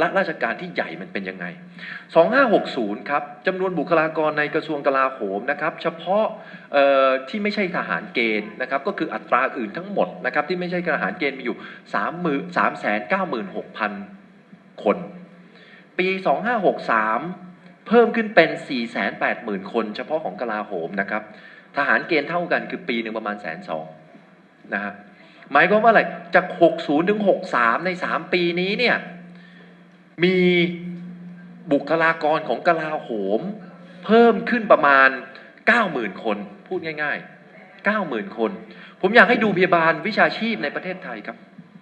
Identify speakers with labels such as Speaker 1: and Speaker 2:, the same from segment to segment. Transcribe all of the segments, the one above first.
Speaker 1: รัฐราชการที่ใหญ่มันเป็นยังไง 2560 ครับจำนวนบุคลากรในกระทรวงกลาโหมนะครับ เฉพาะที่ไม่ใช่ทหารเกณฑ์นะครับ ก็คืออัตราอื่นทั้งหมดนะครับที่ไม่ใช่ทหารเกณฑ์มีอยู่3 396,000 คน ปี 2563 เพิ่มขึ้นเป็น 480,000 คน เฉพาะของกลาโหมนะครับ ทหารเกณฑ์เท่ากันคือปีหนึ่งประมาณแสนสองนะฮะหมายความว่าอะไรจาก 60ถึง63 ใน 3 ปีนี้เนี่ย มีบุคลากรของกลาโหม เพิ่มขึ้นประมาณ 90,000 คน พูดง่าย ๆ 90,000 คน ผมอยากให้ดูพยาบาลวิชาชีพในประเทศไทยครับ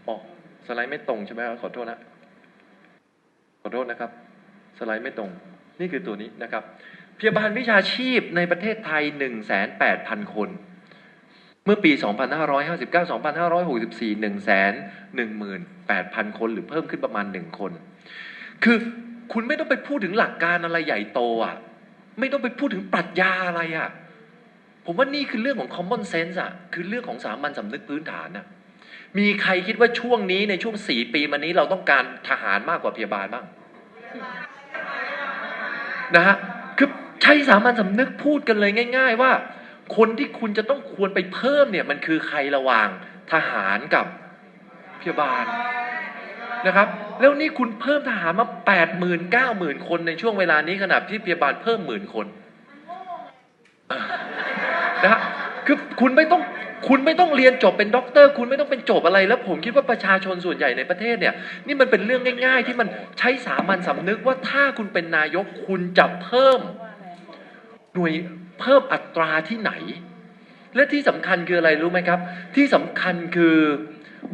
Speaker 1: อ๋อสไลด์ไม่ตรงใช่ไหมครับขอโทษนะ ขอโทษนะครับ สไลด์ไม่ตรง นี่คือตัวนี้นะครับ พยาบาลวิชาชีพในประเทศไทย 1,800,000 คน เมื่อปี 2559 2564 118,000 คน หรือเพิ่มขึ้นประมาณ 1 คน คือคุณไม่ต้องไปพูดถึงหลักการอะไรใหญ่โตอะ ไม่ต้องไปพูดถึงปรัชญาอะไรอะ ผมว่านี่คือเรื่องของ common sense อะ คือเรื่องของสามัญสำนึกพื้นฐานอะ มีใครคิดว่าช่วงนี้ในช่วงสี่ปีมานี้เราต้องการทหารมากกว่าพยาบาลบ้างนะฮะ คือใช้สามัญสำนึกพูดกันเลยง่าย ๆ ว่า คนที่คุณจะต้องควรไปเพิ่มเนี่ย มันคือใครระหว่างทหารกับพยาบาล นะครับ แล้วนี่คุณเพิ่มทหารมาแปดหมื่นเก้าหมื่นคนในช่วงเวลานี้ขณะที่พยาบาลเพิ่มหมื่นคนนะฮะคือคุณไม่ต้องคุณไม่ต้องเรียนจบเป็นด็อกเตอร์ คุณไม่ต้องเป็นจบอะไร แล้วผมคิดว่าประชาชนส่วนใหญ่ในประเทศเนี่ย นี่มันเป็นเรื่องง่าย ๆ ที่มันใช้สามัญสำนึกว่าถ้าคุณเป็นนายกคุณจะเพิ่มหน่วยเพิ่มอัตราที่ไหน และที่สำคัญคืออะไรรู้ไหมครับ ที่สำคัญคือ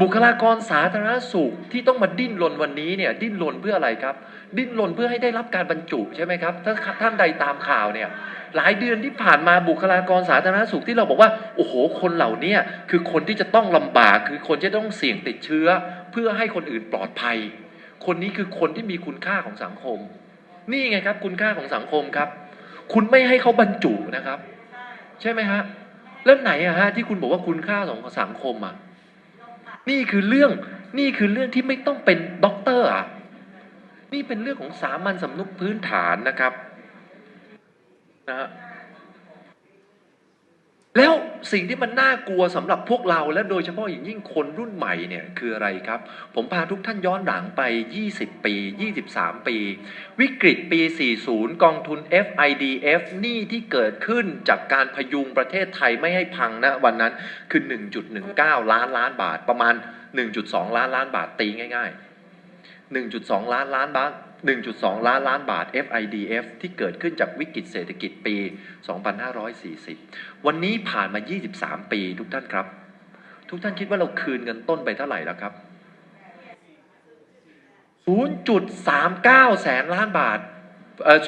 Speaker 1: บุคลากรสาธารณสุขที่ต้องมาดิ้นรนวันนี้เนี่ยดิ้นรนเพื่ออะไรครับ ดิ้นรนเพื่อให้ได้รับการบรรจุใช่ไหมครับถ้าท่านใดตามข่าวเนี่ยหลายเดือนที่ผ่านมาบุคลากรสาธารณสุขที่เราบอกว่าโอ้โหคนเหล่านี้คือคนที่จะต้องลำบาก คือคนที่ต้องเสี่ยงติดเชื้อ เพื่อให้คนอื่นปลอดภัย คนนี้คือคนที่มีคุณค่าของสังคม นี่ไงครับคุณค่าของสังคมครับ คุณไม่ให้เขาบรรจุนะครับ ใช่ไหมฮะแล้วไหนอะฮะที่คุณบอกว่าคุณค่าของสังคมอะ นี่คือเรื่องนี่คือเรื่องที่ไม่ต้องเป็นด็อกเตอร์อะนี่เป็นเรื่องของสามัญสำนึกพื้นฐานนะครับนะฮะ แล้วสิ่งที่มันน่ากลัวสำหรับพวกเราและโดยเฉพาะอย่างยิ่งคนรุ่นใหม่เนี่ยคืออะไรครับ ผมพาทุกท่านย้อนหลังไป 20 ปี 23 ปี วิกฤตปี 40 กองทุน FIDF หนี้ที่เกิดขึ้นจากการพยุงประเทศไทยไม่ให้พังนะวันนั้นคือ 1.19 ล้านล้านบาทประมาณ 1.2 ล้านล้านบาทตีง่าย ๆ 1.2 ล้านล้านบาท 1.2 ล้านล้านบาท FIDF ที่เกิดขึ้นจากวิกฤตเศรษฐกิจปี 2540 วันนี้ผ่านมา 23 ปีทุกท่านครับ ทุกท่านคิดว่าเราคืนเงินต้นไปเท่าไหร่แล้วครับ 0.39 แสนล้านบาทเอ่อ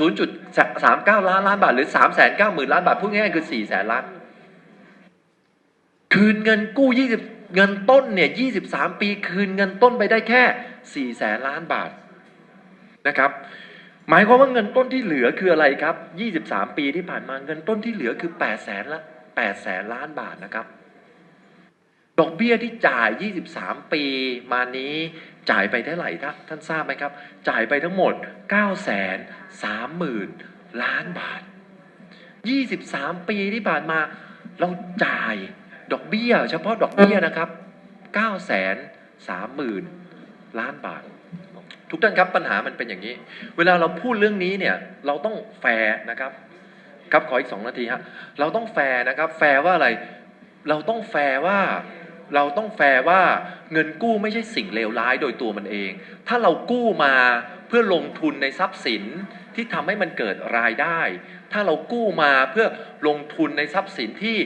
Speaker 1: 0.39 ล้านล้านบาท หรือ 390,000 ล้านบาท พูดง่ายๆคือ 4 แสนล้าน คืนเงินกู้ 20 เงินต้นเนี่ย 23 ปี คืนเงินต้นไปได้แค่ 4 แสนล้านบาท นะครับหมายความว่าเงินต้นที่เหลือคืออะไรครับ 23 ปีที่ผ่านมาเงินต้นที่เหลือคือ8แสนละ8แสนล้านบาทนะครับ ดอกเบี้ยที่จ่าย 23 ปีมานี้จ่ายไปเท่าไหร่ท่านท่านทราบไหมครับ จ่ายไปทั้งหมด9แสน3หมื่นล้านบาท 23 ปีที่ผ่านมาเราจ่ายดอกเบี้ย เฉพาะดอกเบี้ยนะครับ9แสน3หมื่นล้านบาท ทุกท่านครับปัญหามันเป็นอย่างนี้ เวลาเราพูดเรื่องนี้เนี่ยเราต้องแฟร์นะครับ ครับขออีกสองนาทีฮะเราต้องแฟร์นะครับ แฟร์ว่าอะไร เราต้องแฟร์ว่าเราต้องแฟร์ว่าเงินกู้ไม่ใช่สิ่งเลวร้ายโดยตัวมันเอง ถ้าเรากู้มาเพื่อลงทุนในทรัพย์สินที่ทำให้มันเกิดรายได้ ถ้าเรากู้มาเพื่อลงทุนในทรัพย์สินที่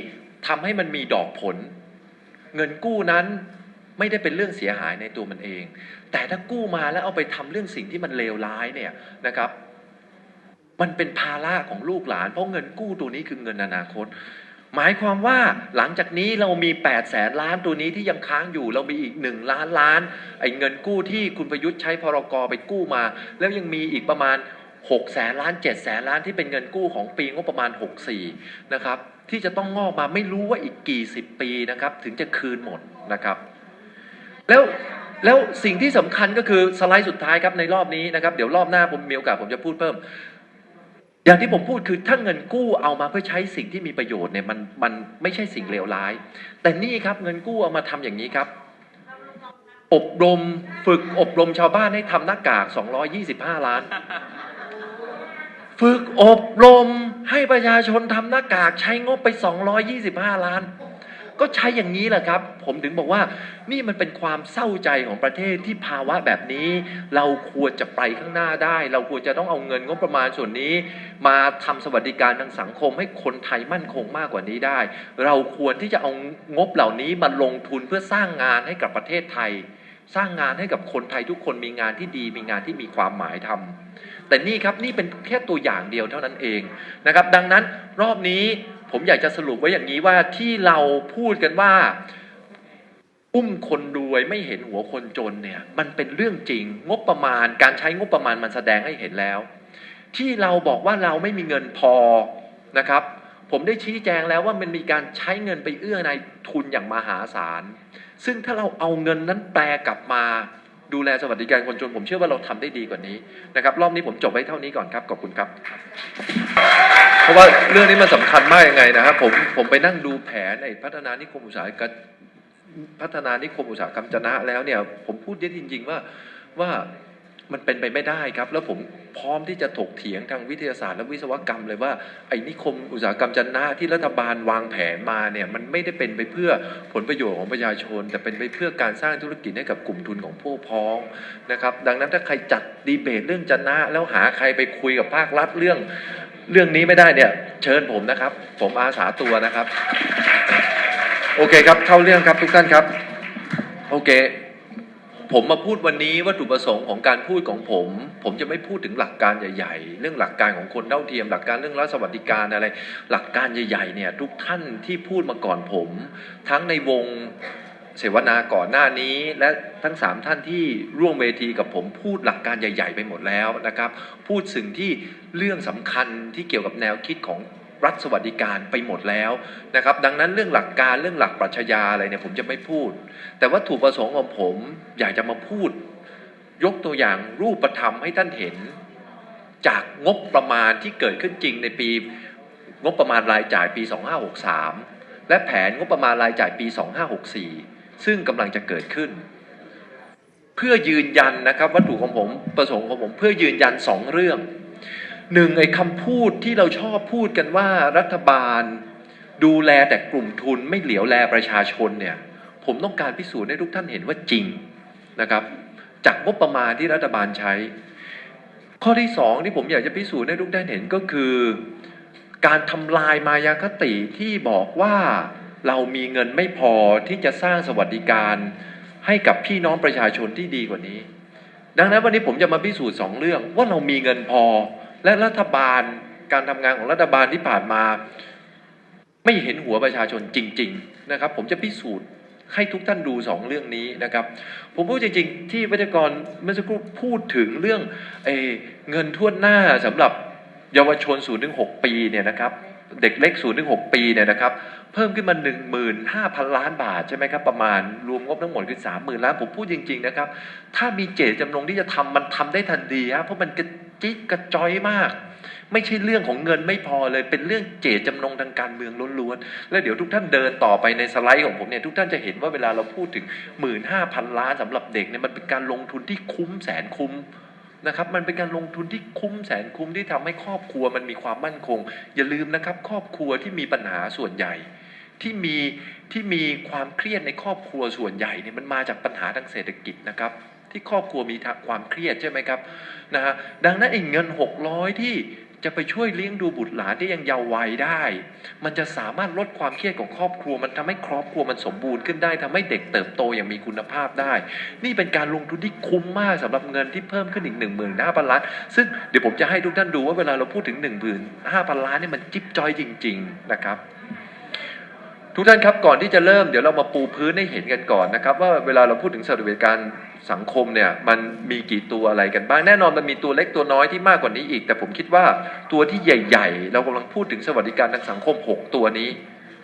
Speaker 1: ทำให้มันมีดอกผล เงินกู้นั้น ไม่ได้เป็นเรื่องเสียหายในตัวมันเอง แต่ถ้ากู้มาแล้วเอาไปทำเรื่องสิ่งที่มันเลวร้ายเนี่ยนะครับ มันเป็นภาระของลูกหลาน เพราะเงินกู้ตัวนี้คือเงินอนาคต หมายความว่าหลังจากนี้เรามี8ปดแสนล้านตัวนี้ที่ยังค้างอยู่ เรามีอีกหนึ่งล้านล้านไอ้เงินกู้ที่คุณประยุทธ์ใช้พรกไปกู้มา แล้วยังมีอีกประมาณ6แสนล้าน7แสนล้านที่เป็นเงินกู้ของปีงบประมาณ 64 นะครับ ที่จะต้องงอกมาไม่รู้ว่าอีกกี่สิบปีนะครับ ถึงจะคืนหมดนะครับ แล้วแล้วสิ่งที่สำคัญก็คือสไลด์สุดท้ายครับในรอบนี้นะครับ เดี๋ยวรอบหน้าผมมีโอกาสผมจะพูดเพิ่ม อย่างที่ผมพูดคือถ้าเงินกู้เอามาเพื่อใช้สิ่งที่มีประโยชน์เนี่ยมันมันไม่ใช่สิ่งเลวร้าย แต่นี่ครับเงินกู้เอามาทำอย่างนี้ครับ อบรมฝึกอบรมชาวบ้านให้ทำหน้ากาก 225 ล้าน ฝึกอบรมให้ประชาชนทำหน้ากากใช้งบไป 225 ล้าน ก็ใช้อย่างนี้แหละครับ ผมถึงบอกว่านี่มันเป็นความเศร้าใจของประเทศที่ภาวะแบบนี้ เราควรจะไปข้างหน้าได้ เราควรจะต้องเอาเงินงบประมาณส่วนนี้ มาทำสวัสดิการทางสังคมให้คนไทยมั่นคงมากกว่านี้ได้ เราควรที่จะเอางบเหล่านี้มาลงทุนเพื่อสร้างงานให้กับประเทศไทย สร้างงานให้กับคนไทยทุกคนมีงานที่ดีมีงานที่มีความหมายทำแต่นี่ครับนี่เป็นแค่ตัวอย่างเดียวเท่านั้นเองนะครับ ดังนั้นรอบนี้ ผมอยากจะสรุปไว้อย่างนี้ว่าที่เราพูดกันว่าอุ้มคนรวยไม่เห็นหัวคนจนเนี่ย มันเป็นเรื่องจริงงบประมาณ การใช้งบประมาณมันแสดงให้เห็นแล้ว ที่เราบอกว่าเราไม่มีเงินพอนะครับ ผมได้ชี้แจงแล้วว่ามันมีการใช้เงินไปเอื้อในทุนอย่างมหาศาล ซึ่งถ้าเราเอาเงินนั้นแปลกลับมาดูแลสวัสดิการคนจน ผมเชื่อว่าเราทำได้ดีกว่านี้นะครับ รอบนี้ผมจบไว้เท่านี้ก่อนครับขอบคุณครับ เพราะว่าเรื่องนี้มันสำคัญมากยังไงนะครับผมผมไปนั่งดูแผนในพัฒนานิคมอุตสาหกรรมพัฒนานิคมอุตสาหกรรมจนะแล้วเนี่ย ผมพูดได้จริง ๆ ว่าว่า มันเป็นไปไม่ได้ครับ แล้วผมพร้อมที่จะถกเถียงทางวิทยาศาสตร์และวิศวกรรมเลยว่าไอ้นิคมอุตสาหกรรมจะนะที่รัฐบาลวางแผนมาเนี่ยมันไม่ได้เป็นไปเพื่อผลประโยชน์ของประชาชน แต่เป็นไปเพื่อการสร้างธุรกิจให้กับกลุ่มทุนของผู้พ้องนะครับดังนั้นถ้าใครจัดดีเบตเรื่องจะนะแล้วหาใครไปคุยกับภาครัฐเรื่อง เรื่องนี้ไม่ได้เนี่ยเชิญผมนะครับ ผมอาสาตัวนะครับ โอเคครับเข้าเรื่องครับทุกท่านครับ โอเค ผมมาพูดวันนี้วัตถุประสงค์ของการพูดของผม ผมจะไม่พูดถึงหลักการใหญ่ ๆ เรื่องหลักการของคนเท่าเทียม หลักการเรื่องรัฐสวัสดิการอะไร หลักการใหญ่ๆเนี่ยทุกท่านที่พูดมาก่อนผม ทั้งในวงเสวนาก่อนหน้านี้และทั้งสามท่านที่ร่วมเวทีกับผมพูดหลักการใหญ่ ๆ ไปหมดแล้วนะครับ พูดสิ่งที่เรื่องสำคัญที่เกี่ยวกับแนวคิดของ รัฐสวัสดิการไปหมดแล้วนะครับ ดังนั้นเรื่องหลักการเรื่องหลักปรัชญาอะไรเนี่ยผมจะไม่พูด แต่วัตถุประสงค์ของผมอยากจะมาพูด ยกตัวอย่างรูปธรรมให้ท่านเห็น จากงบประมาณที่เกิดขึ้นจริงในปีงบประมาณรายจ่ายปี 2563 และแผนงบประมาณรายจ่ายปี 2564 ซึ่งกำลังจะเกิดขึ้น เพื่อยืนยันนะครับวัตถุของผมประสงค์ของผมเพื่อยืนยันสองเรื่อง หนึ่งไอ้คำพูดที่เราชอบพูดกันว่ารัฐบาล ดูแลแต่กลุ่มทุนไม่เหลียวแลประชาชนเนี่ย ผมต้องการพิสูจน์ให้ทุกท่านเห็นว่าจริงนะครับจากงบประมาณที่รัฐบาลใช้ ข้อที่สองที่ผมอยากจะพิสูจน์ให้ทุกท่านเห็นก็คือ การทำลายมายาคติที่บอกว่าเรามีเงินไม่พอที่จะสร้างสวัสดิการ ให้กับพี่น้องประชาชนที่ดีกว่านี้ ดังนั้นวันนี้ผมจะมาพิสูจน์สองเรื่องว่าเรามีเงินพอ และรัฐบาลการทำงานของรัฐบาลที่ผ่านมา ไม่เห็นหัวประชาชนจริง ๆ นะครับ ผมจะพิสูจน์ให้ทุกท่านดูสองเรื่องนี้นะครับ ผมพูดจริง ๆ ที่วิทยากรเมื่อสักครู่พูดถึงเรื่องเอเงินทั่วหน้าสำหรับเยาวชน0ูนถึงหปีเนี่ยนะครับเด็กเล็ก0ูนถึงหปีเนี่ยนะครับเพิ่มขึ้นมา 1 5 0 0 0 ล้านบาทใช่ไหมครับประมาณรวมงบทั้งหมดคือ 30,000 ล้านผมพูดจริง ๆ นะครับ ถ้ามีเจตจำนงที่จะทำมันทำได้ทันทีฮะเพราะมัน กระจิกกระจอยมาก ไม่ใช่เรื่องของเงินไม่พอเลย เป็นเรื่องเจตจำนงทางการเมืองล้วนๆแล้วเดี๋ยวทุกท่านเดินต่อไปในสไลด์ของผมเนี่ยทุกท่านจะเห็นว่าเวลาเราพูดถึง 15,000 ล้านสำหรับเด็กเนี่ยมันเป็นการลงทุนที่คุ้มแสนคุ้มนะครับมันเป็นการลงทุนที่คุ้มแสนคุ้มที่ทำให้ครอบครัวมันมีความมั่นคง อย่าลืมนะครับ ครอบครัวที่มีปัญหาส่วนใหญ่ ที่มีที่มีความเครียดในครอบครัวส่วนใหญ่เนี่ยมันมาจากปัญหาทางเศรษฐกิจนะครับ ที่ครอบครัวมีความเครียดใช่ไหมครับนะฮะดังนั้นไอ้เงิน 600 ที่จะไปช่วยเลี้ยงดูบุตรหลานที่ยังเยาว์วัยได้ มันจะสามารถลดความเครียดของครอบครัว มันทำให้ครอบครัวมันสมบูรณ์ขึ้นได้ทำให้เด็กเติบโตอย่างมีคุณภาพได้ นี่เป็นการลงทุนที่คุ้มมากสำหรับเงินที่เพิ่มขึ้นอีก1 5 0 0 0ล้าน ซึ่งเดี๋ยวผมจะให้ทุกท่านดูว่าเวลาเราพูดถึง1 5 0 0 0ล้าพันเนี่ยมันจิ๊บจอยจริง ๆ นะครับ ทุกท่านครับก่อนที่จะเริ่มเดี๋ยวเรามาปูพื้นให้เห็นกันก่อนนะครับ ว่าเวลาเราพูดถึงสวัสดิการ สังคมเนี่ยมันมีกี่ตัวอะไรกันบ้าง แน่นอนมันมีตัวเล็กตัวน้อยที่มากกว่านี้อีก แต่ผมคิดว่าตัวที่ใหญ่ ๆ เรากำลังพูดถึงสวัสดิการทางสังคม 6 ตัวนี้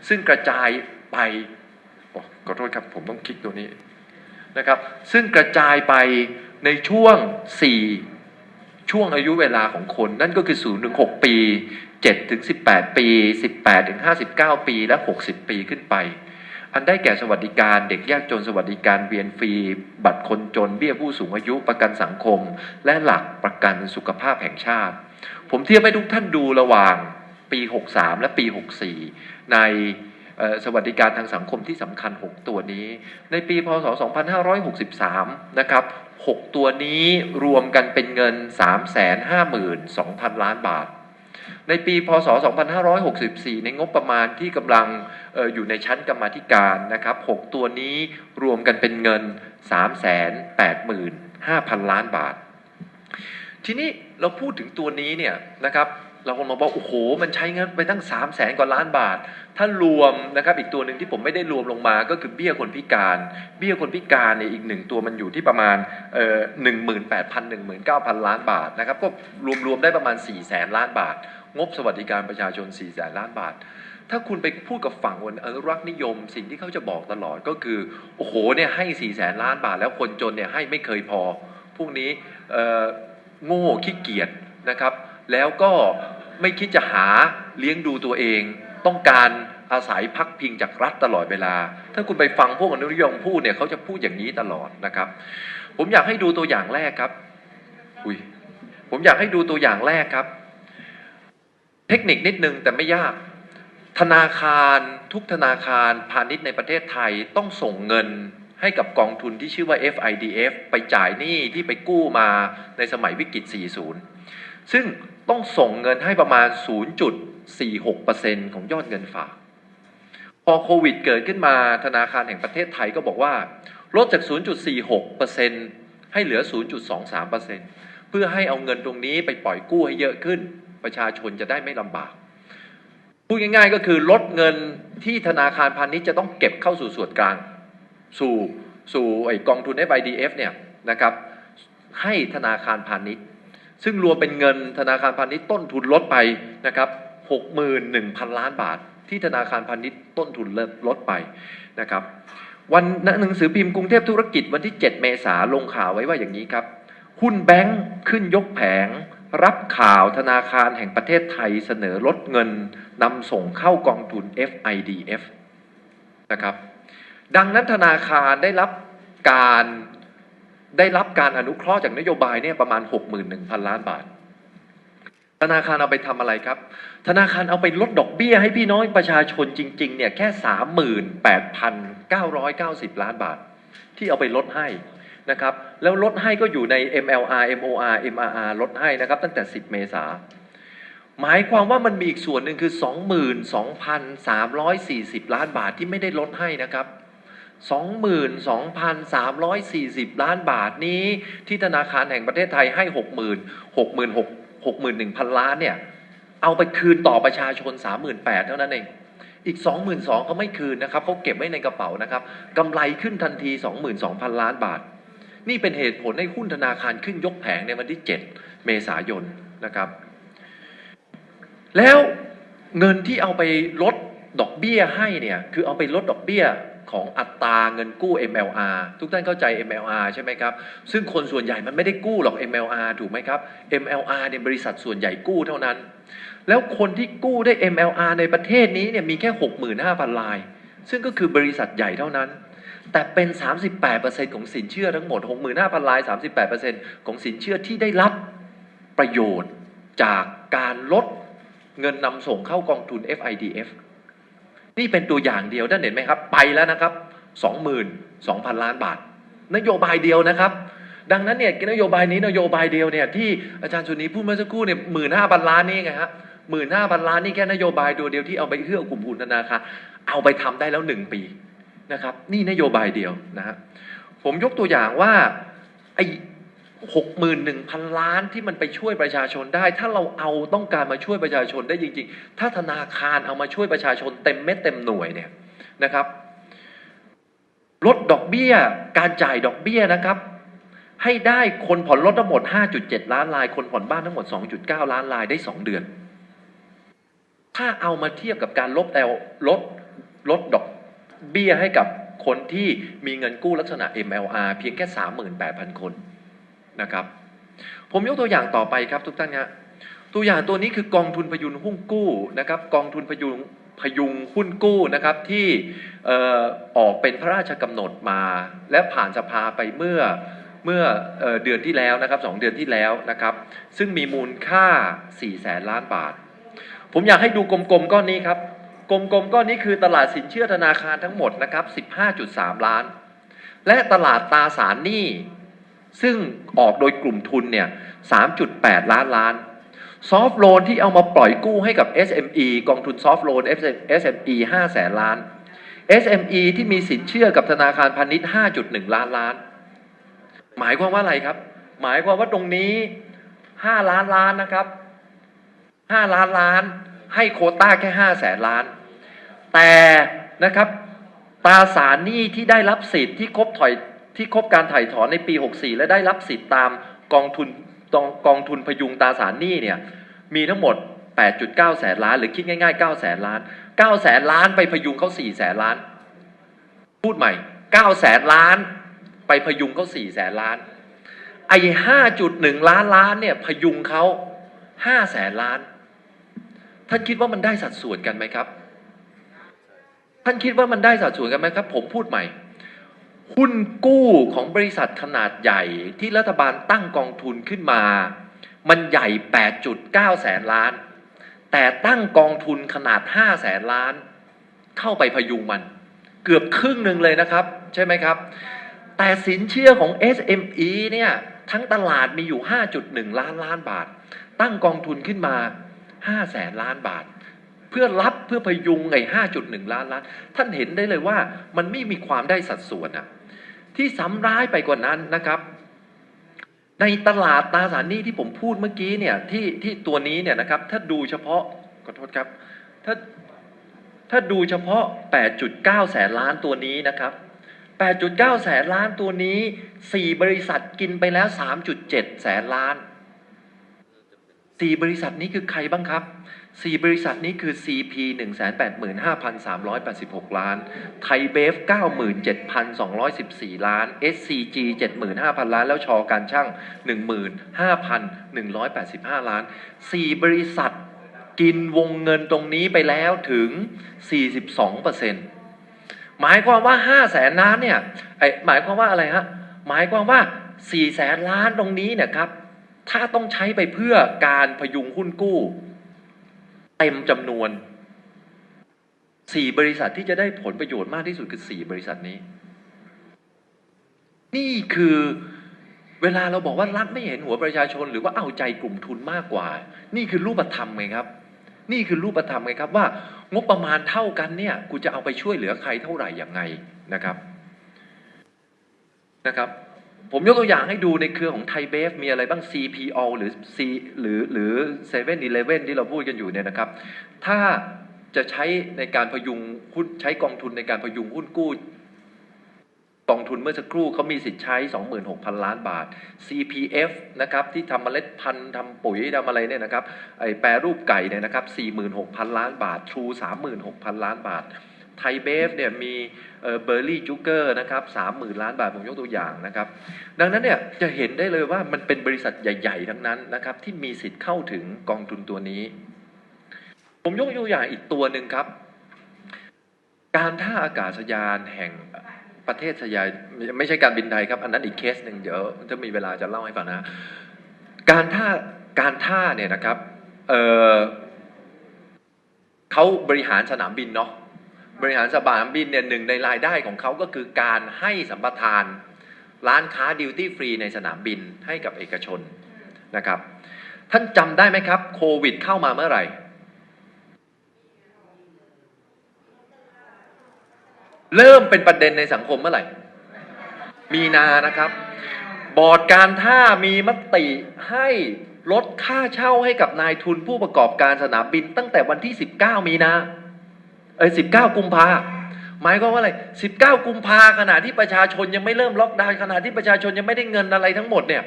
Speaker 1: ซึ่งกระจายไปอขอโทษครับผมต้องคลิกตัวนี้นะครับ ซึ่งกระจายไปในช่วง 4 ช่วงอายุเวลาของคน นั่นก็คือ0ถึง6ปี7ถึง18 ปี 18ถึง59 ปีและ 60 ปีขึ้นไป อันได้แก่สวัสดิการ เด็กยากจนสวัสดิการเวียนฟรี บัตรคนจนเบี้ยผู้สูงอายุประกันสังคม และหลักประกันสุขภาพแห่งชาติ ผมเทียบให้ทุกท่านดูระหว่างปี 63 และปี 64 ในสวัสดิการทางสังคมที่สำคัญ 6 ตัวนี้ ในปีพศ 2563 นะครับ 6 ตัวนี้รวมกันเป็นเงิน 352,000 ล้านบาท ในปีพศ 2564 ในงบประมาณที่กำลังอออยู่ในชั้นกรรมธิการนะครับ 6 ตัวนี้รวมกันเป็นเงิน 385,000 ล้านบาท ทีนี้เราพูดถึงตัวนี้เนี่ยนะครับเราคงมาบอกโอ้โห มันใช้เงินไปตั้ง 3 0 0แสนกว่าล้านบาท ถ้ารวมนะครับอีกตัวหนึ่งที่ผมไม่ได้รวมลงมาก็คือเบี้ยคนพิการ เบี้ยคนพิการเนี่ยอีกหนึ่งตัวมันอยู่ที่ประมาณเอ่อหนึ่งหมื่นแปดพันหนึ่งหมื่นเก้าพันล้านบาทนะครับก็รวมๆได้ประมาณ4ี่แสนล้านบาท งบสวัสดิการประชาชน4ี่แสนล้านบาท ถ้าคุณไปพูดกับฝั่งคนอนุรักษ์นิยม สิ่งที่เขาจะบอกตลอดก็คือ โอ้โหเนี่ยให้4ี่แสนล้านบาท แล้วคนจนเนี่ยให้ไม่เคยพอ พวกนี้โง่ขี้เกียจนะครับ แล้วก็ไม่คิดจะหาเลี้ยงดูตัวเอง ต้องการอาศัยพักพิงจากรัฐตลอดเวลา ถ้าคุณไปฟังพวกอนุรักษ์นิยมพูดเนี่ยเขาจะพูดอย่างนี้ตลอดนะครับ ผมอยากให้ดูตัวอย่างแรกครับ อุ้ยผมอยากให้ดูตัวอย่างแรกครับ เทคนิคนิดนึงแต่ไม่ยาก ธนาคารทุกธนาคารพาณิชย์ในประเทศไทยต้องส่งเงินให้กับกองทุนที่ชื่อว่า FIDF ไปจ่ายหนี้ที่ไปกู้มาในสมัยวิกฤต 40 ซึ่งต้องส่งเงินให้ประมาณ 0.46%ของยอดเงินฝาก พอโควิดเกิดขึ้นมาธนาคารแห่งประเทศไทยก็บอกว่า ลดจาก 0.46%ให้เหลือ 0.23%เพื่อให้เอาเงินตรงนี้ไปปล่อยกู้ให้เยอะขึ้น ประชาชนจะได้ไม่ลำบาก พูดง่ายๆก็คือลดเงินที่ธนาคารพาณิชย์จะต้องเก็บเข้าสู่ส่วนกลาง สู่สู่ไอกองทุน FIDF เนี่ยนะครับให้ธนาคารพาณิชย์ ซึ่งรวมเป็นเงินธนาคารพาณิชย์ต้นทุนลดไปนะครับ61,000 ล้านบาท ที่ธนาคารพาณิชย์ต้นทุนลดไปนะครับวันหนังสือพิมพ์กรุงเทพธุรกิจวันที่ 7 เมษาลงข่าวไว้ว่าอย่างนี้ครับ หุ้นแบงค์ขึ้นยกแผง รับข่าวธนาคารแห่งประเทศไทยเสนอลดเงินนำส่งเข้ากองทุน FIDF นะครับ ดังนั้นธนาคารได้รับการได้รับการอนุเคราะห์จากนโยบายเนี่ยประมาณ 61,000 ล้านบาท ธนาคารเอาไปทำอะไรครับ ธนาคารเอาไปลดดอกเบี้ยให้พี่น้องประชาชนจริง ๆ เนี่ยแค่ 38,990 ล้านบาท ที่เอาไปลดให้ นะครับแล้วลดให้ก็อยู่ใน MLR MOR MRR ลดให้นะครับตั้งแต่ 10 เมษาหมายความว่ามันมีอีกส่วนหนึ่งคือ 22,340 ล้านบาทที่ไม่ได้ลดให้นะครับ 22,340 ล้านบาทนี้ที่ธนาคารแห่งประเทศไทยให้ 60,000 66,000 61,000 ล้านเนี่ย เอาไปคืนต่อประชาชน 38,000เท่านั้นเองอีก 22,000เขาไม่คืนนะครับเขาเก็บไว้ในกระเป๋านะครับกำไรขึ้นทันที 22,000 ล้านบาท นี่เป็นเหตุผลให้หุ้นธนาคารขึ้นยกแผงในวันที่ 7 เมษายนนะครับ แล้วเงินที่เอาไปลดดอกเบี้ยให้เนี่ยคือเอาไปลดดอกเบี้ยของอัตราเงินกู้ MLR ทุกท่านเข้าใจ MLR ใช่ไหมครับ ซึ่งคนส่วนใหญ่มันไม่ได้กู้หรอก MLR ถูกไหมครับ MLR เนี่ยบริษัทส่วนใหญ่กู้เท่านั้น แล้วคนที่กู้ได้ MLR ในประเทศนี้เนี่ยมีแค่ 65,000ราย ซึ่งก็คือบริษัทใหญ่เท่านั้น แต่เป็น 38%ของสินเชื่อทั้งหมด 65,000ราย 38%ของสินเชื่อที่ได้รับประโยชน์จากการลดเงินนำส่งเข้ากองทุน FIDF นี่เป็นตัวอย่างเดียวท่านเห็นไหมครับ ไปแล้วนะครับ 22,000 ล้านบาท นโยบายเดียวนะครับ ดังนั้นเนี่ยนโยบายนี้นโยบายเดียวเนี่ยที่อาจารย์สุนีพูดเมื่อสักครู่เนี่ยหมื่นห้าพันล้านนี่ไงฮะหมื่นห้าพันล้านนี่แค่นโยบายตัวเดียวที่เอาไปเอื้อกลุ่มทุนธนาคารเอาไปทำได้แล้วหนึ่งปี นะครับนี่นโยบายเดียวนะฮะผมยกตัวอย่างว่าไอ้หกหมื่นหนึ่งพันล้านที่มันไปช่วยประชาชนได้ ถ้าเราเอาต้องการมาช่วยประชาชนได้จริง ๆ ถ้าธนาคารเอามาช่วยประชาชนเต็มเม็ดเต็มหน่วยเนี่ยนะครับลดดอกเบี้ย การจ่ายดอกเบี้ยนะครับ ให้ได้คนผ่อนรถทั้งหมด 5.7 ล้านราย คนผ่อนบ้านทั้งหมด 2.9 ล้านรายได้ 2 เดือน ถ้าเอามาเทียบกับการลบแต่ลดลดดอก เบี้ยให้กับคนที่มีเงินกู้ลักษณะ MLR เพียงแค่ 38,000 คนนะครับ ผมยกตัวอย่างต่อไปครับทุกท่านครตัวอย่างตัวนี้คือกองทุนพยุงหุ้นกู้นะครับกองทุนพยุงพยุงหุ้นกู้นะครับที่ออออกเป็นพระราชกำหนดมา และผ่านสภาไปเมื่อเมื่อเออเดือนที่แล้วนะครับสองเดือนที่แล้วนะครับ ซึ่งมีมูลค่า4แสนล้านบาท ผมอยากให้ดูกลมๆก้อนนี้ครับ กลมๆก้อนนี้คือตลาดสินเชื่อธนาคารทั้งหมดนะครับ 15.3 ล้าน และตลาดตราสารหนี้ ซึ่งออกโดยกลุ่มทุนเนี่ย 3.8 ล้านล้าน ซอฟท์โลนที่เอามาปล่อยกู้ให้กับ SME กองทุนซอฟท์โลน SME 5แสนล้าน SME ที่มีสินเชื่อกับธนาคารพาณิชย์ 5.1 ล้านล้าน หมายความว่าอะไรครับ หมายความว่าตรงนี้ 5 ล้านล้านนะครับ 5 ล้านล้านให้โคต้าแค่ 5 แสนล้าน แต่นะครับตราสารหนี้ที่ได้รับสิทธิ์ที่ครบถอยที่ครบการถ่ายถอนในปี 64 และได้รับสิทธิ์ตามกองทุนกองกองทุนพยุงตราสารหนี้เนี่ยมีทั้งหมด 8.9 แสนล้าน หรือคิดง่ายๆ 9 แสนล้าน 9 แสนล้านไปพยุงเขา4แสนล้าน พูดใหม่ 9 แสนล้านไปพยุงเขา4แสนล้านไอ้5.1 ล้านล้านเนี่ยพยุงเขา5แสนล้าน ท่านคิดว่ามันได้สัดส่วนกันไหมครับ ท่านคิดว่ามันได้สัดส่วนกันไหมครับ ผมพูดใหม่ หุ้นกู้ของบริษัทขนาดใหญ่ที่รัฐบาลตั้งกองทุนขึ้นมา มันใหญ่ 8.9 แสนล้าน แต่ตั้งกองทุนขนาด 5 แสนล้าน เข้าไปพยุงมัน เกือบครึ่งหนึ่งเลยนะครับ ใช่ไหมครับ แต่สินเชื่อของ SME เนี่ยทั้งตลาดมีอยู่ 5.1 ล้านล้านบาท ตั้งกองทุนขึ้นมา 5 แสนล้านบาท เพื่อรับเพื่อพยุงไอ้5.1ล้านล้าน ท่านเห็นได้เลยว่ามันไม่มีความได้สัดส่วนอะที่ซ้ำร้ายไปกว่านั้นนะครับ ในตลาดตราสารหนี้ที่ผมพูดเมื่อกี้เนี่ยที่ที่ตัวนี้เนี่ยนะครับ ถ้าดูเฉพาะขอโทษครับ ถ้าถ้าดูเฉพาะ 8.9 แสนล้านตัวนี้นะครับ 8.9 แสนล้านตัวนี้ 4 บริษัทกินไปแล้ว 3.7 แสนล้าน 4 บริษัทนี้คือใครบ้างครับ 4 บริษัทนี้คือ CP 185,386 ล้าน ไทยเบฟ 97,214 ล้าน SCG 75,000 ล้าน แล้วชอการช่าง 15,185 ล้าน 4 บริษัทกินวงเงินตรงนี้ไปแล้วถึง 42เปอร์เซ็นต์หมายความว่า 5 แสนล้านเนี่ยหมายความว่าอะไรฮะ หมายความว่า 4 แสนล้านตรงนี้เนี่ยครับ ถ้าต้องใช้ไปเพื่อการพยุงหุ้นกู้ เต็มจำนวน4บริษัทที่จะได้ผลประโยชน์มากที่สุดคือ4บริษัทนี้ นี่คือเวลาเราบอกว่ารัฐไม่เห็นหัวประชาชน หรือว่าเอาใจกลุ่มทุนมากกว่า นี่คือรูปธรรมไงครับ นี่คือรูปธรรมไงครับว่า งบประมาณเท่ากันเนี่ยกูจะเอาไปช่วยเหลือใครเท่าไหร่อย่างไงนะครับนะครับ ผมยกตัวอย่างให้ดูในเครือของไทยเบฟมีอะไรบ้าง CPO หรือ C หรือหรือ7 e เ e ่ e อที่เราพูดกันอยู่เนี่ยนะครับ ถ้าจะใช้ในการพยุงหุ้นใช้กองทุนในการพยุงหุ้นกู้กองทุนเมื่อสักครู่เขามีสิทธิ์ใช้ 26,000 ล้านบาท CPF นะครับที่ทำเมล็ดพันธุ์ทำปุ๋ยทำอะไรเนี่ยนะครับไอแปรรูปไก่เนี่ยนะครับ 46,000 ล้านบาท True 36,000 ล้านบาท ไทยเบฟเนี่ยมีเบอร์รี่จูเกอร์นะครับ30,000ล้านบาทผมยกตัวอย่างนะครับ ดังนั้นเนี่ยจะเห็นได้เลยว่ามันเป็นบริษัทใหญ่ ๆ ทั้งนั้นนะครับที่มีสิทธิ์เข้าถึงกองทุนตัวนี้ ผมยกตัวอย่างอีกตัวหนึ่งครับ การท่าอากาศยานแห่งประเทศสยามไม่ใช่การบินไทยครับ อันนั้นอีกเคสหนึ่งเดี๋ยวถ้ามีเวลาจะเล่าให้ฟังนะ การท่าการท่าเนี่ยนะครับเเขาบริหารสนามบินเนาะ บริหารสนามบินเนี่ยหนึ่งในรายได้ของเขาก็คือการให้สัมปทาน ร้านค้าดิวตี้ฟรีในสนามบินให้กับเอกชนนะครับ ท่านจำได้ไหมครับโควิดเข้ามาเมื่อไหร่ เริ่มเป็นประเด็นในสังคมเมื่อไหร่ มีนานะครับ บอร์ดการท่ามีมติให้ลดค่าเช่าให้กับนายทุนผู้ประกอบการสนามบินตั้งแต่วันที่ 19 มีนา เอ้ย19กุมภาหมายความว่าอะไร19กุมภาขณะที่ประชาชนยังไม่เริ่มล็อกดาวน์ขณะที่ประชาชนยังไม่ได้เงินอะไรทั้งหมดเนี่ย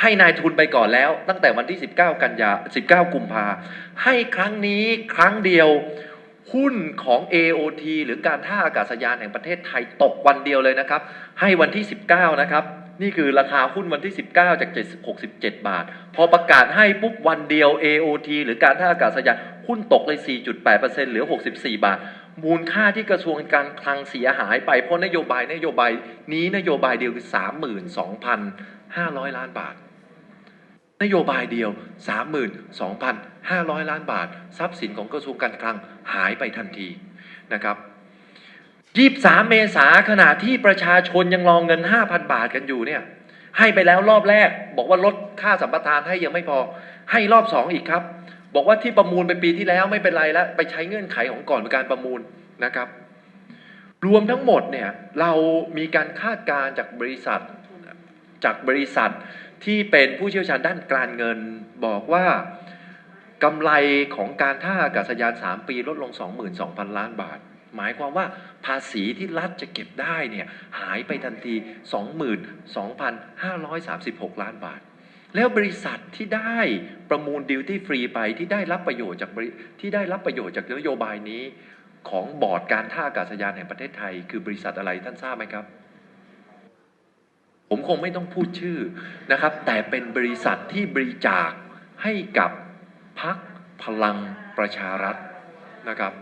Speaker 1: ให้นายทุนไปก่อนแล้ว ตั้งแต่วันที่ 19 กันยา 19 กุมภาให้ครั้งนี้ครั้งเดียวหุ้นของ AOT หรือการท่าอากาศยานแห่งประเทศไทยตกวันเดียวเลยนะครับ ให้วันที่ 19 นะครับ นี่คือราคาหุ้นวันที่ 19 จาก 767 บาท พอประกาศให้ปุ๊บวันเดียว AOT หรือการท่าอากาศยานหุ้นตกเลย 4.8%เหลือ 64 บาท มูลค่าที่กระทรวงการคลังเสียหายไปเพราะนโยบายนโยบายนี้นโยบายเดียวคือ 32,500 ล้านบาท นโยบายเดียว 32,500 ล้านบาท ทรัพย์สินของกระทรวงการคลังหายไปทันทีนะครับ 23เมษาขณะที่ประชาชนยังรองเงิน5,000บาทกันอยู่เนี่ย ให้ไปแล้วรอบแรก บอกว่าลดค่าสัมปทานให้ยังไม่พอ ให้รอบสองอีกครับ บอกว่าที่ประมูลไปปีที่แล้วไม่เป็นไรแล้วไปใช้เงื่อนไขของก่อนการประมูลนะครับ รวมทั้งหมดเนี่ยเรามีการคาดการณ์จากบริษัทจากบริษัทที่เป็นผู้เชี่ยวชาญด้านการเงิน บอกว่ากำไรของการท่าอากาศยาน 3 ปีลดลง 22,000 ล้านบาท หมายความว่าภาษีที่รัฐจะเก็บได้เนี่ยหายไปทันที 22,536 ล้านบาท แล้วบริษัทที่ได้ประมูลดิวตี้ฟรีไปที่ได้รับประโยชน์จากบริที่ได้รับประโยชน์จากนโยบายนี้ ของบอร์ดการท่าอากาศยานแห่งประเทศไทย คือบริษัทอะไรท่านทราบไหมครับ ผมคงไม่ต้องพูดชื่อนะครับ แต่เป็นบริษัทที่บริจาคให้กับพักพลังประชารัฐนะครับ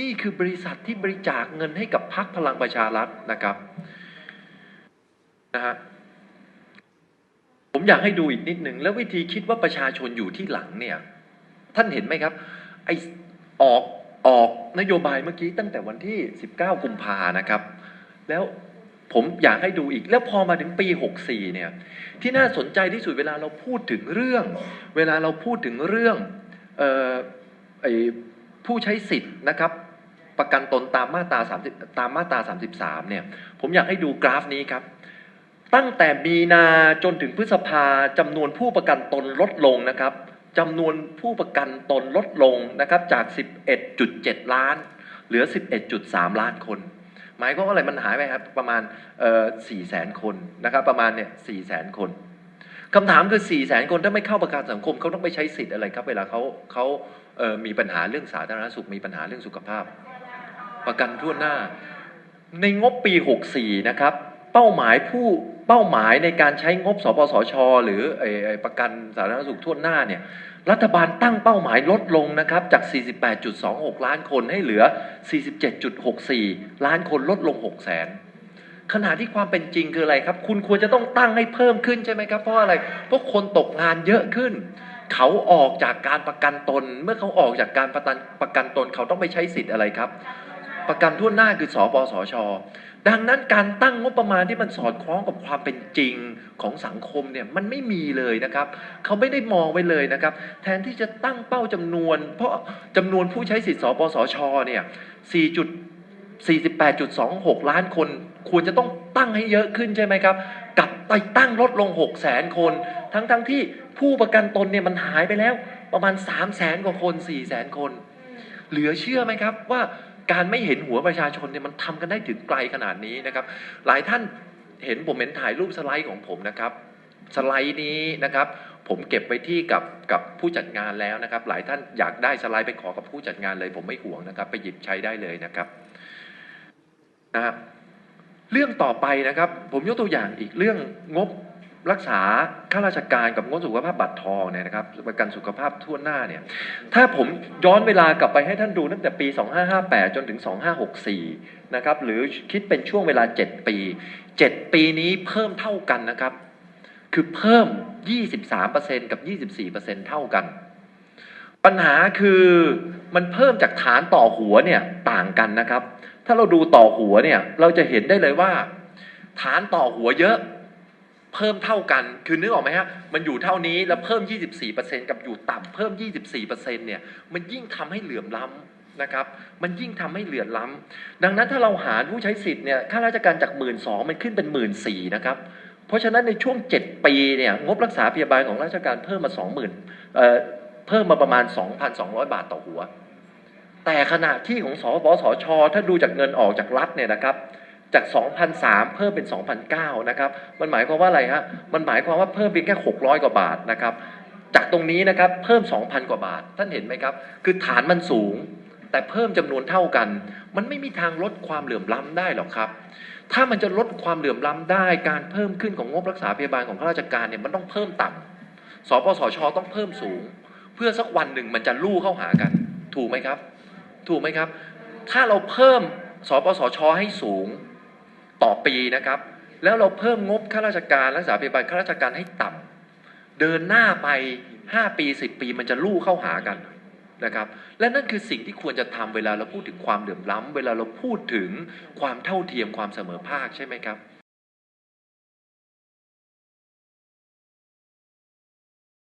Speaker 1: นี่คือบริษัทที่บริจาคเงินให้กับพักพลังประชารัฐนะครับนะฮะผมอยากให้ดูอีกนิดหนึ่งแล้ววิธีคิดว่าประชาชนอยู่ที่หลังเนี่ย ท่านเห็นไหมครับ ไอออกออกนโยบายเมื่อกี้ตั้งแต่วันที่ 19 กุมภานะครับ แล้วผมอยากให้ดูอีกแล้วพอมาถึงปี 64 เนี่ย ที่น่าสนใจที่สุดเวลาเราพูดถึงเรื่อง เวลาเราพูดถึงเรื่องเออไอ ผู้ใช้สิทธิ์นะครับ ประกันตนตามมาตรา30ตามมาตรา33เนี่ยผมอยากให้ดูกราฟนี้ครับ ตั้งแต่มีนาจนถึงพฤษภาจำนวนผู้ประกันตนลดลงนะครับจำนวนผู้ประกันตนลดลงนะครับจาก 11.7 ล้าน เหลือ 11.3 ล้านคน หมายความว่าอะไรมันหายไปครับประมาณเอ่อ4แสนคนนะครับประมาณเนี่ย4แสนคนคำถามคือ4แสนคนถ้าไม่เข้าประกันสังคมเขาต้องไปใช้สิทธิ์อะไรครับ เวลาเขาเขา มีปัญหาเรื่องสาธารณสุขมีปัญหาเรื่องสุขภาพ ประกันทั่วหน้า ในงบปี 64 นะครับ เป้าหมายผู้เป้าหมายในการใช้งบสปสช หรือประกันสาธารณสุขทั่วหน้าเนี่ยรัฐบาลตั้งเป้าหมายลดลงนะครับจาก 48.26 ล้านคนให้เหลือ 47.64 ล้านคนลดลง6แสนขณะที่ความเป็นจริงคืออะไรครับ คุณควรจะต้องตั้งให้เพิ่มขึ้นใช่ไหมครับ เพราะอะไร เพราะคนตกงานเยอะขึ้น เขาออกจากการประกันตน เมื่อเขาออกจากการประกันประกันตน เขาต้องไปใช้สิทธิ์อะไรครับ ประกันทั่วหน้าคือสปสช ดังนั้นการตั้งงบประมาณที่มันสอดคล้องกับความเป็นจริงของสังคมเนี่ยมันไม่มีเลยนะครับ เขาไม่ได้มองไว้เลยนะครับ แทนที่จะตั้งเป้าจำนวน เพราะจำนวนผู้ใช้สิทธิ์สปสชเนี่ย4 48.26 ล้านคน ควรจะต้องตั้งให้เยอะขึ้นใช่ไหมครับกลับไปตั้งลดลง6แสนคน ทั้งทั้งที่ ผู้ประกันตนเนี่ยมันหายไปแล้ว ประมาณ3แสนกว่าคน4แสนคน เหลือเชื่อไหมครับว่าการไม่เห็นหัวประชาชนเนี่ยมันทำกันได้ถึงไกลขนาดนี้นะครับ หลายท่านเห็นผมเห็นถ่ายรูปสไลด์ของผมนะครับ สไลด์นี้นะครับ ผมเก็บไปที่กับกับผู้จัดงานแล้วนะครับ หลายท่านอยากได้สไลด์ไปขอกับผู้จัดงานเลย ผมไม่ห่วงนะครับ ไปหยิบใช้ได้เลยนะครับนะฮะเรื่องต่อไปนะครับ ผมยกตัวอย่างอีกเรื่องงบ รักษาข้าราชการกับงบสุขภาพบัตรทองเนี่ยนะครับประกันสุขภาพทั่วหน้าเนี่ยถ้าผมย้อนเวลากลับไปให้ท่านดูตั้งแต่ปี 2558 จนถึง 2564 นะครับหรือคิดเป็นช่วงเวลา 7 ปี 7 ปีนี้เพิ่มเท่ากันนะครับ คือเพิ่ม 23%กับ 24%เท่ากัน ปัญหาคือมันเพิ่มจากฐานต่อหัวเนี่ยต่างกันนะครับ ถ้าเราดูต่อหัวเนี่ยเราจะเห็นได้เลยว่า ฐานต่อหัวเยอะ เพิ่มเท่ากัน คือนึกออกไหมฮะ มันอยู่เท่านี้แล้วเพิ่ม 24%กับอยู่ต่ำเพิ่ม 24%เนี่ย มันยิ่งทำให้เหลื่อมล้ำนะครับ มันยิ่งทำให้เหลื่อมล้ำดังนั้นถ้าเราหารผู้ใช้สิทธิ์เนี่ยข้าราชการจากหมื่นสองมันขึ้นเป็นหมื่นสี่นะครับ เพราะฉะนั้นในช่วง 7 ปีเนี่ยงบรักษาพยาบาลของราชการเพิ่มมา 20,000เอ่อเพิ่มมาประมาณ 2,200 บาทต่อหัว แต่ขณะที่ของสปสช ถ้าดูจากเงินออกจากรัฐเนี่ยนะครับ จาก 2,003 เพิ่มเป็น 2,009 นะครับ มันหมายความว่าอะไรฮะ มันหมายความว่าเพิ่มเพียงแค่ 600 กว่าบาทนะครับ จากตรงนี้นะครับ เพิ่ม 2,000 กว่าบาท ท่านเห็นไหมครับ คือฐานมันสูง แต่เพิ่มจำนวนเท่ากัน มันไม่มีทางลดความเหลื่อมล้ำได้หรอกครับ ถ้ามันจะลดความเหลื่อมล้ำได้ การเพิ่มขึ้นของงบรักษาพยาบาลของข้าราชการเนี่ย มันต้องเพิ่มต่ำสปสช ต้องเพิ่มสูง เพื่อสักวันหนึ่งมันจะลู่เข้าหากัน ถูกไหมครับ ถูกไหมครับ ถ้าเราเพิ่ม สปสช ให้สูง ต่อปีนะครับ แล้วเราเพิ่มงบข้าราชการรักษาพยาบาลข้าราชการให้ต่ำเดินหน้าไป 5 ปี 10 ปีมันจะลู่เข้าหากันนะครับ และนั่นคือสิ่งที่ควรจะทำเวลาเราพูดถึงความเดือดร้อนเวลาเราพูดถึงความเท่าเทียมความเสมอภาคใช่ไหมครับ